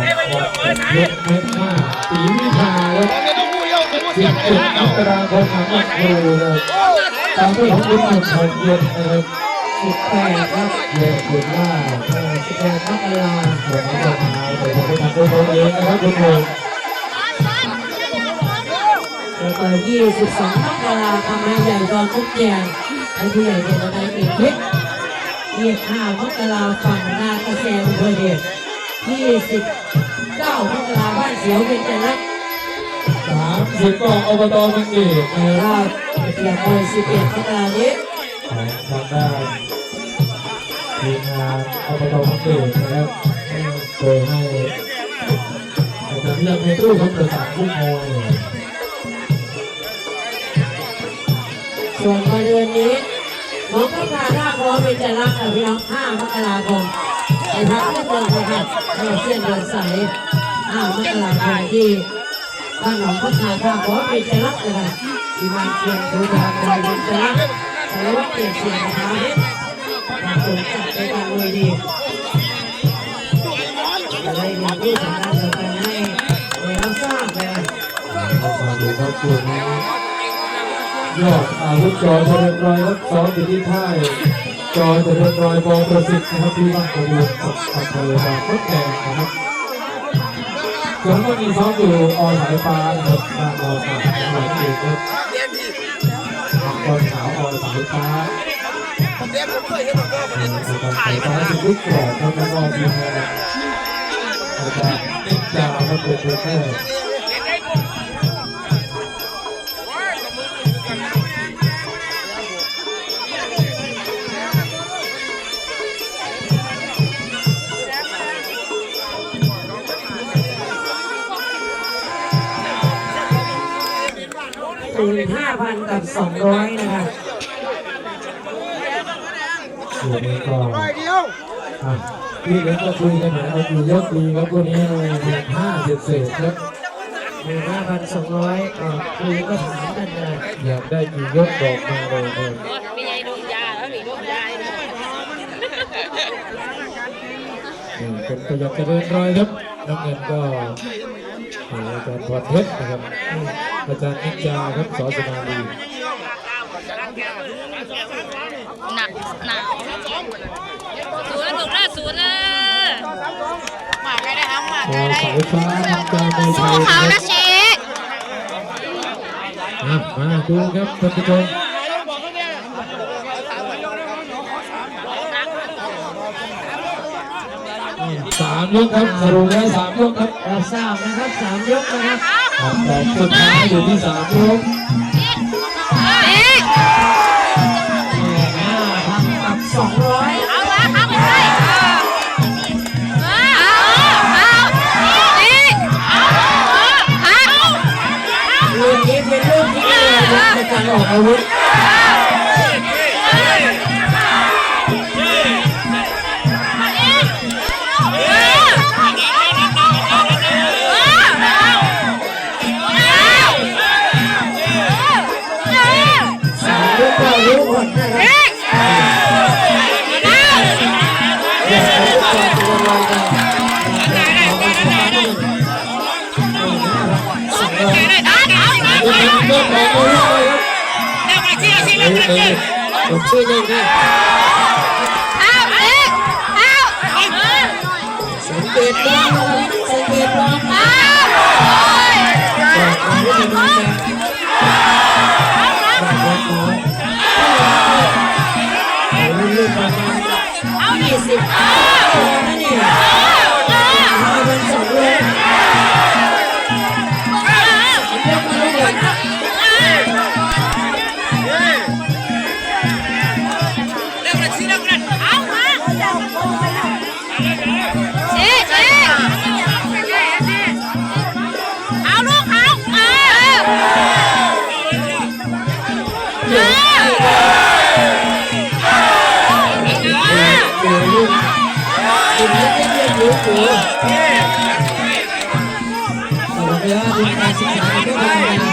เล็กเม็ดห้าสีวิภาครับสิบเจ็ดมกราคมของวัดครูครับตามด้วยของคุณหนุ่มชนเย็นนะครับสิบแปดครับเรียนคุณว่าสิบแปดมกราผมจะมาเดี๋ยวผมจะทำด้วยตัวเองนะครับคุณผู้แล้วก็ยี่สิบสองมกราทำให้ใหญ่ดอนทุกแจงให้ผู้ใหญ่เด่นในเอกเพชรยี่สิบห้ามกราฝั่งนาเกษตรอำเภอเดช ยี่สิบเก้ามกราบ้านเสียวเป็นจันทร์สามสิบกองอบตมังเอกนะครารับบเกียรติเลยสิบเอ็ดมกรานี้ของทางด้านทีมงานอบตมังเอกนะครับโดยให้อาจารย์เลือกในตู้ครับประสานผู้มวยส่วนมาเดือนนี้น้องก็พาท่าพร้อมเป็นจันทร์ค่ะพี่น้องห้ามกราคม ไปพักเพื่อเดินนะครับเราเส้นเดินสายห้ามกราคมที่บ้านหนองพัฒนาท่าขอเป็นจะรักนะครับที่มาเชียงดูทางใจเป็นจะรักแต่ว่าเปลี่ยนเสียงนะคะทางตรงจัดในการรวยดีจะได้เรียนรู้สำคัญสำคัญให้ได้รับทราบเลยมาดูครับคู่นี้ยอดอาวุธจอเจริญรอยครับซ้อมอยู่ที่ค่าย จอเจริญรอยบอประสิทธิ์นะครับที่บ้านกระดูกอำเภอบางมดแดงนะครับส่วนก็มีซ้อมอยู่ออนสายฟ้านะครับทางอสายฟ้าเองครับตอนขาวอนสายฟ้าผมเด็กผมเคยเห็นผมาก่อนสายฟ้าสิลูกกรอบครับแล้วก็มีงานอาจารย์นิจาครับเป็นเพื่อน ตื่นห้าพันกับสองร้อยนะคะส่วนนี้ก็ร้อยเดียวอะพี่เล็กก็คุยกันหน่อยเอาอยู่ยกดีครับวันนี้ห้าเศษเศษครับหนึ่งห้าพันสองร้อยก็คุยก็ถามกันเลยอยากได้กี่ยกบอกมาเลยครับมีไอ้ดวงยาแล้วมีดวงยาไอ้ดวงนี่เป็นประหยัดเจริญรอยครับน้ำเงินก็อาจารย์พรเพชรนะครับ อาจารย์นิจาครับสอสนาลีหนักหนักศูนย์ถูกแล้วศูนย์เลยมาใครได้ครับมาพใครอได้สายฟ้าสู้เขาคนะรับเชคอะมาดูครับท่านผู้ชมสามยกครับสรุปแล้วสามยกครับรับทราบนะครับสามยกนะครับ แต่สุดท้ายอยู่ที่สามยกนี่ห้าพันกับสองร้อยเอาละเอาไปเลยลูกนี้เป็นลูกที่ในการออกอาวุธ ครับผมช่วยได้ไหมสังเกตบ้างสังเกตบ้าบอกอาวุธจะมาจากบอกว่าน้อยเอาเรื่องประมาณยี่สิบ ได้เรียนรู้ตัวแต่ว่าเวลาดูการศึกษาไม่ธรรมดาเ